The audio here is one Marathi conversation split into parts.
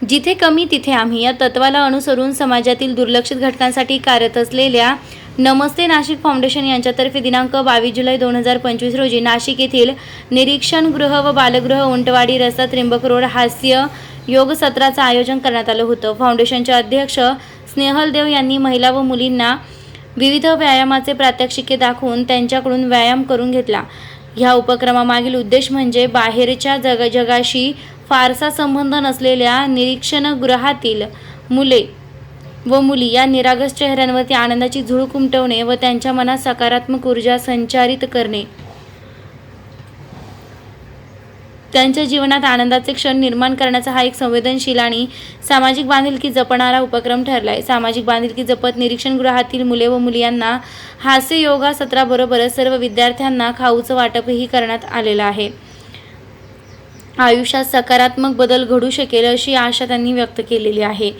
जिथे कमी तिथे आम्ही. या तत्वाला अनुसरून समाजातील दुर्लक्षित घटकांसाठी कार्यरत असलेल्या नमस्ते नाशिक फाउंडेशन यांच्यातर्फे दिनांक बावीस जुलै दोन हजार पंचवीस रोजी नाशिक येथील निरीक्षण गृह व बालगृह उंटवाडी रस्ता त्र्यंबक रोड हास्य योग सत्राचं आयोजन करण्यात आलं होतं. फाउंडेशनचे अध्यक्ष स्नेहल देव यांनी महिला व मुलींना विविध व्यायामाचे प्रात्यक्षिके दाखवून त्यांच्याकडून व्यायाम करून घेतला. ह्या उपक्रमामागील उद्देश म्हणजे बाहेरच्या जग जगाशी फारसा संबंध नसलेल्या निरीक्षणगृहातील मुले व मुली या निरागस चेहऱ्यांवरती आनंदाची झुळूक उमटवणे व त्यांच्या मनात सकारात्मक ऊर्जा संचारित करणे. त्यांच्या जीवनात आनंदाचे क्षण निर्माण करण्याचा हा एक संवेदनशील आणि सामाजिक बांधिलकी जपणारा उपक्रम ठरला आहे सामाजिक बांधिलकी जपत निरीक्षणगृहातील मुले व मुली यांना हास्य योगा सत्राबरोबरच सर्व विद्यार्थ्यांना खाऊचं वाटपही करण्यात आलेलं आहे. आयुष्यात सकारात्मक बदल घडू शकेल अशी आशा त्यांनी व्यक्त केलेली आहे.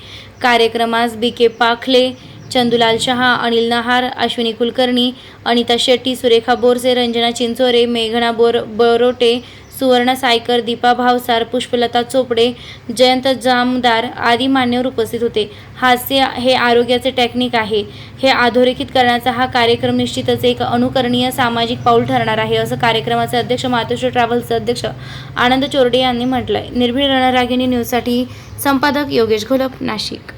कार्यक्रमास बी के पाखले चंदुलाल शहा अनिल नहार अश्विनी कुलकर्णी अनिता शेट्टी सुरेखा बोरसे रंजना चिंचोरे मेघना बोर बोरोटे सुवर्ण सायकर दीपा भावसार पुष्पलता चोपडे जयंत जामदार आदी मान्यवर उपस्थित होते. हास्य हे आरोग्याचे टेक्निक आहे. हे अधोरेखित करण्याचा हा कार्यक्रम निश्चितच एक अनुकरणीय सामाजिक पाऊल ठरणार आहे असं कार्यक्रमाचे अध्यक्ष मातोश्री ट्रॅव्हल्सचे अध्यक्ष आनंद चोरडे यांनी म्हटलंय. निर्भीड रणरागिणी न्यूजसाठी संपादक योगेश घोलप नाशिक.